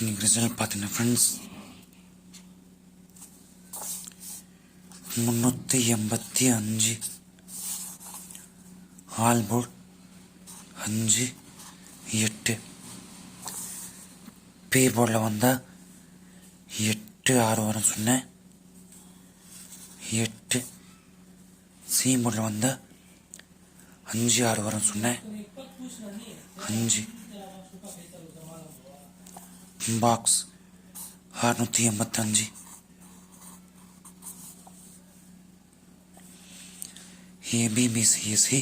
இன்னைக்கு ரிசல்ட் பார்த்தீங்கன்னா ஃப்ரெண்ட்ஸ் முந்நூற்றி எண்பத்தி அஞ்சு. ஆல்போர்ட் அஞ்சு எட்டு. பே போர்டில் வந்தால் எட்டு ஆறு வரும் சொன்னேன். எட்டு. சி போர்டில் வந்தால் அஞ்சு ஆறு வரும் சொன்னேன். அஞ்சு. பாக்ஸ் அறுநூற்றி எண்பத்தஞ்சு ஏபிபிசிஎஸ்சி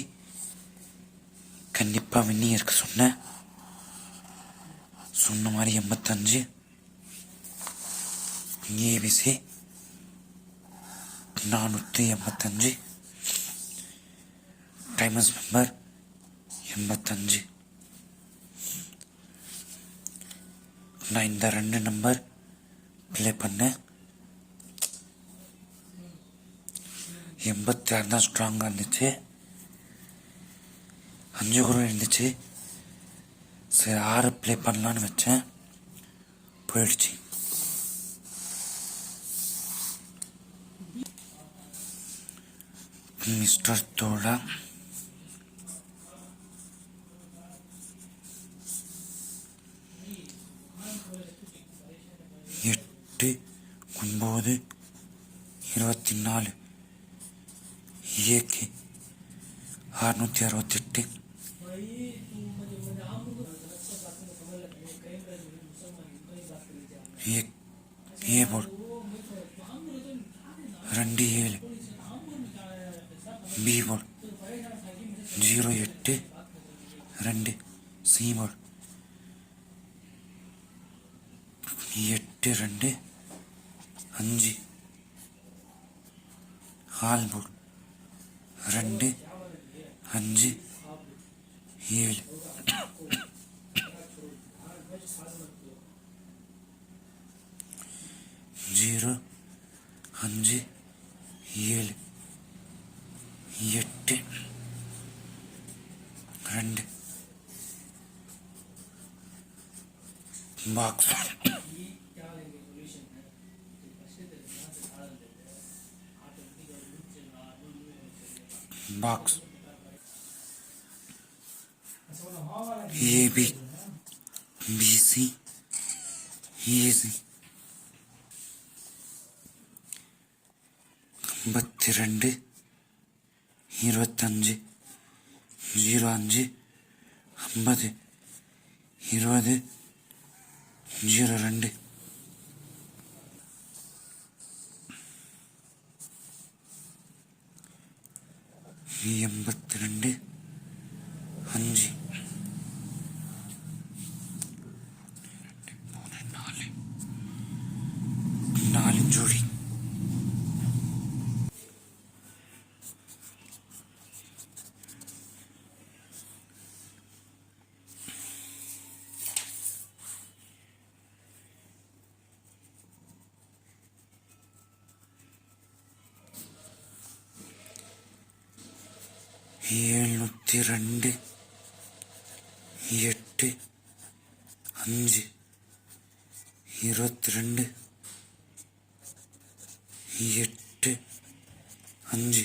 கண்டிப்பாக வின்னி இருக்க சொன்னேன் சொன்ன மாதிரி எண்பத்தஞ்சு ஏபிசி நானூற்றி எண்பத்தஞ்சு டைமஸ் மெம்பர் எண்பத்தஞ்சு நான் இந்த ரெண்டு நம்பர் ப்ளே பண்ணேன். எண்பத்தி ஆறு தான் ஸ்ட்ராங்காக இருந்துச்சு. அஞ்சு கூட இருந்துச்சு. சரி ஆறு ப்ளே பண்ணலான்னு வச்சேன். போயிடுச்சு. மிஸ்டர் தோழா. எட்டு ஒன்பது இருபத்தி நாலு ஏகே அறுநூற்றி அறுபத்தெட்டு. ஏ ஏ ரெண்டு ஏழு. பி போர்டு ஜீரோ எட்டு. ரெண்டு சி போர்டு எட்டு ரெண்டு. அஞ்சு. ஆல் போர்டு ரெண்டு. அஞ்சு. ஏழு. ஜீரோ. அஞ்சு. ஏழு. எட்டு. ரெண்டு. Box. Box. AB BC AC ஐம்பத்தி ரெண்டு இருபத்தஞ்சு ஜீரோ அஞ்சு ஐம்பது இருபது ஜீரோ ரெண்டு. எண்பத்தி ரெண்டு அஞ்சு. மூணு, நாலு. நாலு ஜோடி. ஏழ்நூற்றி ரெண்டு எட்டு அஞ்சு இருபத்தி ரெண்டு எட்டு அஞ்சு.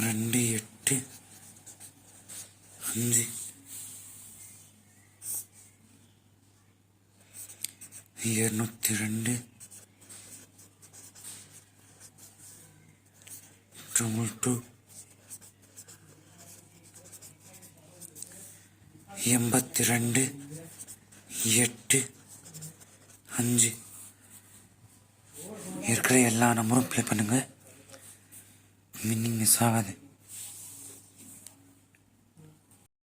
ரெண்டு எட்டு அஞ்சு. இருநூத்தி ரெண்டு ட்ரிபிள் டூ எண்பத்தி ரெண்டு எட்டு அஞ்சு இருக்கிற எல்லா நம்பரும் ப்ளே பண்ணுங்க வின்னிங் மிஸ் ஆகாது